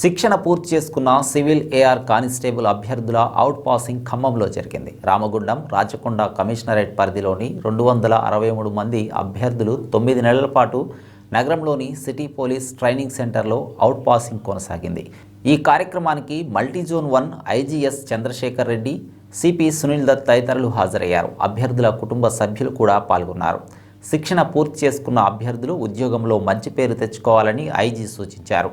శిక్షణ పూర్తి చేసుకున్న సివిల్ ఏఆర్ కానిస్టేబుల్ అభ్యర్థుల అవుట్ పాసింగ్ ఖమ్మంలో జరిగింది. రామగుండం రాచకొండ కమిషనరేట్ పరిధిలోని రెండు వందల అరవై మూడు మంది అభ్యర్థులు తొమ్మిది నెలల పాటు నగరంలోని సిటీ పోలీస్ ట్రైనింగ్ సెంటర్లో అవుట్ పాసింగ్ కొనసాగింది. ఈ కార్యక్రమానికి multi zone one IGs Chandrashekar Reddy CP Sunil Dutt తదితరులు హాజరయ్యారు. అభ్యర్థుల కుటుంబ సభ్యులు కూడా పాల్గొన్నారు. శిక్షణ పూర్తి చేసుకున్న అభ్యర్థులు ఉద్యోగంలో మంచి పేరు తెచ్చుకోవాలని ఐజీ సూచించారు.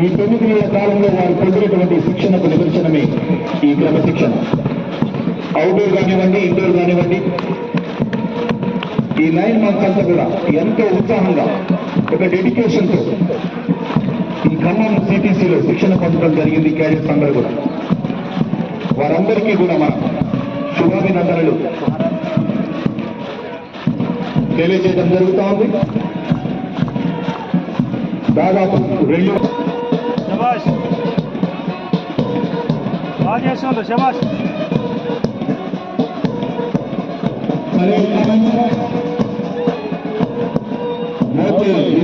ఈ తొమ్మిది నెలల కాలంలో వారు పొందినటువంటి శిక్షణకు నిదర్శనమే ఈ క్రమశిక్షణ అవుట్డోర్ కానివ్వండి ఇండోర్ కానివ్వండి ఈ నైన్ మంత్స్ అంతా కూడా ఎంతో ఉత్సాహంగా ఒక డెడికేషన్తో ఈ ఖమ్మం సిటీసీలో శిక్షణ పొందడం జరిగింది క్యాడెట్స్ అందరూ కూడా. వారందరికీ కూడా మన శుభాభినందనలు తెలియజేయడం జరుగుతూ ఉంది. దాదాపు రెండు Yavaş. Hadi yaşın orada yavaş.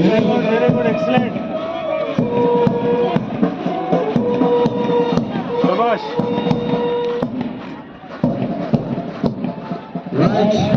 Very good, very good, excellent. Yavaş. Right.